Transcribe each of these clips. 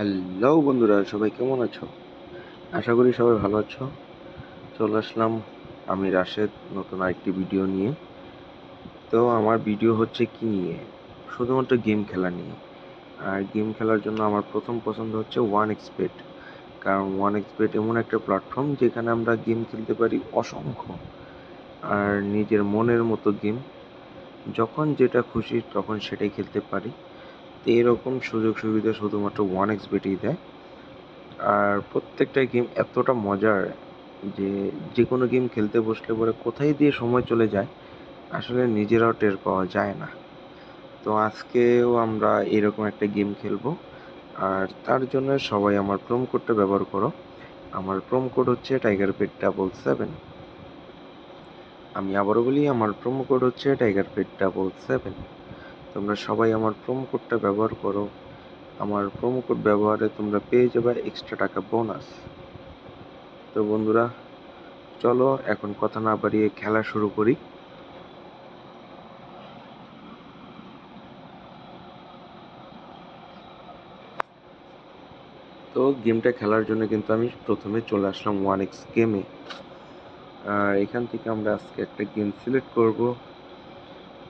Hello বন্ধুরা, সবাই কেমন আছো? আশা করি সবাই ভালো আছো। চলে আসলাম আমি রাশেদ, নতুন আরেকটি ভিডিও নিয়ে। তো আমার ভিডিও হচ্ছে কি নিয়ে? শুধুমাত্র গেম খেলা নিয়ে। আর গেম খেলার জন্য আমার প্রথম পছন্দ হচ্ছে ওয়ান এক্সপেট কারণ ওয়ান এক্সপেট এমন একটা প্ল্যাটফর্ম যেখানে আমরা গেম খেলতে পারি অসংখ্য। আর নিজের মনের মতো গেম যখন যেটা খুশি তখন সেটাই খেলতে পারি। তো এরকম সুযোগ সুবিধা শুধুমাত্র ওয়ান এক্স বেটেই দেয়। আর প্রত্যেকটা গেম এতটা মজার যে যে কোনো গেম খেলতে বসলে পরে কোথায় দিয়ে সময় চলে যায়, আসলে নিজেরাও টের পাওয়া যায় না। তো আজকেও আমরা এরকম একটা গেম খেলব। আর তার জন্য সবাই আমার প্রোম কোডটা ব্যবহার করো। আমার প্রোম কোড হচ্ছে টাইগার পেট ডাবল সেভেন আমি আবারও বলি, আমার প্রোমো কোড হচ্ছে টাইগার পেট ডাবল সেভেন তোমরা সবাই আমার প্রোমো কোডটা ব্যবহার করো। আমার প্রোমো কোড ব্যবহারে তোমরা পেয়ে যাবে এক্সট্রা টাকা বোনাস তো বন্ধুরা, চলো এখন কথা না বাড়িয়ে খেলা শুরু করি। তো গেমটা খেলার জন্য কিন্তু আমি প্রথমে চলে আসলাম ওয়ান এক্স গেমে আর এখান থেকে আমরা আজকে একটা গেম সিলেক্ট করব।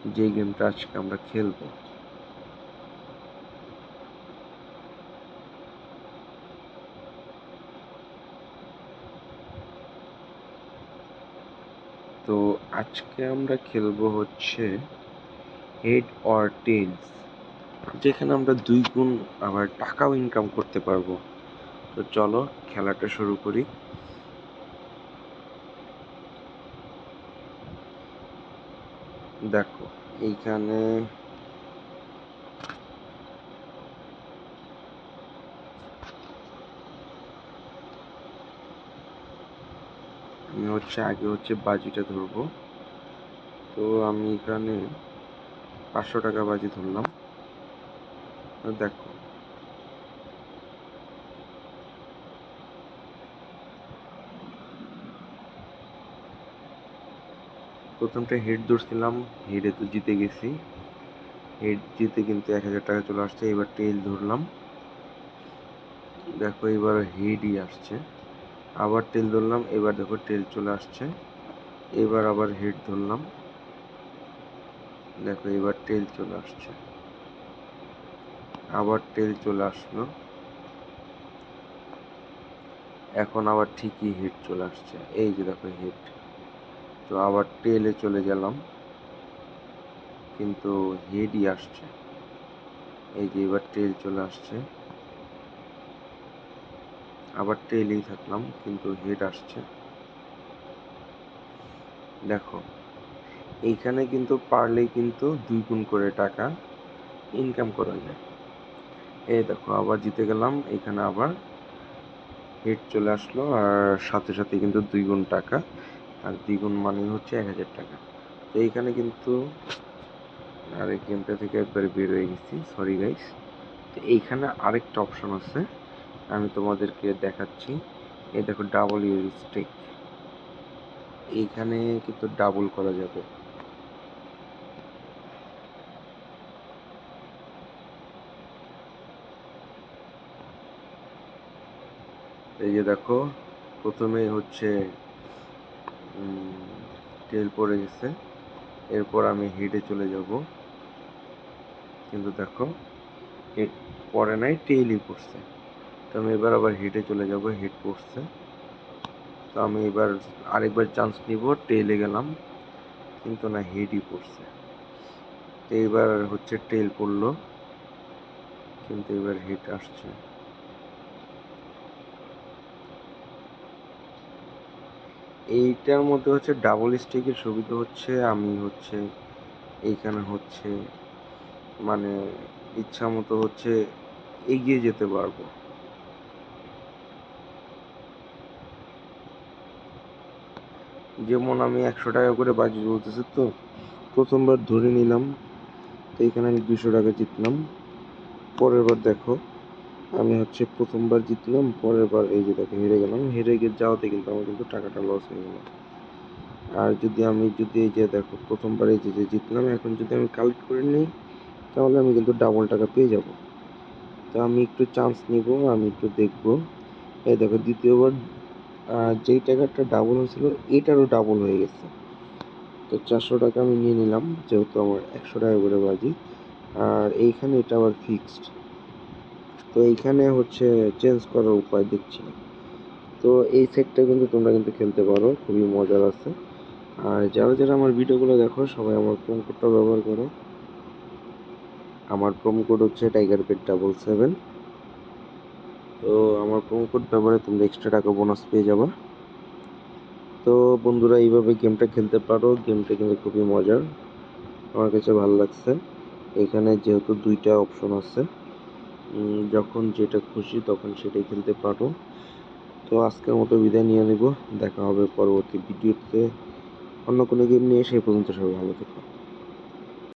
যে গেমটা আজকে আমরা খেলব। তো আজকে আমরা খেলব হচ্ছে হেড অর টেলস যেখানে আমরা দুই গুণ আবার টাকাও ইনকাম করতে পারব। তো চলো খেলাটা শুরু করি। দেখো, এইখানে আমি হচ্ছে, আগে হচ্ছে বাজিটা ধরবো। তো আমি এখানে পাঁচশো টাকা বাজি ধরলাম। দেখো প্রথমটা হেড ধরছিলাম হেডে তো জিতে গেছি। হেড জিতে কিন্তু এক হাজার টাকা চলে আসছে, এবার টেল ধরলাম। দেখো এবার হেডই আসছে। আবার টেল ধরলাম, এবার দেখো টেল চলে আসছে। এবার আবার হেড ধরলাম। দেখো এবার টেল চলে আসছে। আবার টেল চলে আসলো। এখন আবার ঠিকই হেড চলে আসছে। এই যে দেখো হেড তো আবার টেলে চলে গেলাম। কিন্তু হেডই আসছে। এই যে এবার টেল চলে আসছে। আবার টেলেই থাকলাম, কিন্তু হেড আসছে। দেখো, এইখানে কিন্তু পারলেই কিন্তু দুই গুণ করে টাকা ইনকাম করা যায়। এই দেখো, আবার জিতে গেলাম, এখানে আবার হেড চলে আসলো, আর সাথে সাথে কিন্তু দুই গুণ টাকা আর দ্বিগুণ মানে হচ্ছে এক হাজার টাকা। তো এইখানে কিন্তু আর এই গেমটা থেকে একবার বের হয়ে গেছি। সরি গাইস তো এইখানে আরেকটা অপশন আছে। আমি তোমাদেরকে দেখাচ্ছি। এই দেখো ডাবল ইউর স্টিক এইখানে কিন্তু ডাবল করা যাবে। এই যে দেখো প্রথমে হচ্ছে টেল পড়ে গেছে। এরপর আমি হেডে চলে যাব। কিন্তু দেখো হেড পরে নাই টেলই পড়ছে। তো আমি এবার আবার হেডে চলে যাব হেড পড়ছে। তো আমি এবার আরেকবার চান্স নিব টেলে গেলাম। কিন্তু না হেডই পড়ছে। তো এবার হচ্ছে টেল পড়ল। কিন্তু এবার হেড আসছে। এইটার মধ্যে হচ্ছে ডাবল স্টিকের সুবিধা হচ্ছে, আমি হচ্ছে এইখানে হচ্ছে মানে ইচ্ছা মতো হচ্ছে এগিয়ে যেতে পারব। যেমন আমি একশো টাকা করে বাজি বলতেছি তো, প্রথমবার ধরে নিলাম, তো এখানে আমি দুশো টাকা জিতলাম পরের বার দেখো আমি হচ্ছে প্রথমবার জিতলাম পরের বার এই যে দেখো হেরে গেলাম। হেরে গিয়ে যাওয়াতে কিন্তু আমার কিন্তু টাকাটা লস হয়ে গেল। আর যদি আমি, যদি এই যে দেখো প্রথমবার এই যে জিতলাম, এখন যদি আমি কালেক্ট করে নিই, তাহলে আমি কিন্তু ডাবল টাকা পেয়ে যাব। তো আমি একটু চান্স নিব, আমি একটু দেখব। এই দেখো দ্বিতীয়বার যেই টাকাটা ডাবল হয়েছিল, এটারও ডাবল হয়ে গেছে। তো চারশো টাকা আমি নিয়ে নিলাম, যেহেতু আমার একশো টাকা করে বাজি। আর এইখানে এটা আবার ফিক্সড তো এইখানে হচ্ছে চেঞ্জ করার উপায় দেখছি তো এই সেটটা কিন্তু তোমরা কিন্তু খেলতে পারো, খুবই মজার আছে। আর যারা যারা আমার ভিডিওগুলো দেখো, সবাই আমার প্রোমো কোডটা ব্যবহার করো। আমার প্রোমো কোড হচ্ছে টাইগার পেট ডাবল সেভেন তো আমার প্রোমো কোড ব্যবহারে তোমরা এক্সট্রা টাকা বোনাস পেয়ে যাবা। তো বন্ধুরা, এইভাবে গেমটা খেলতে পারো। গেমটা কিন্তু খুবই মজার। আমার কাছে ভালো লাগছে। এখানে যেহেতু দুইটা অপশন আছে। যখন যেটা খুশি তখন সেটাই খেলতে পারো। তো আজকের মতো বিদায় নিয়ে নেব। দেখা হবে পরবর্তী ভিডিওতে। অন্য কোনো গেম নিয়ে সেই পর্যন্ত সবাই ভালো থেকো।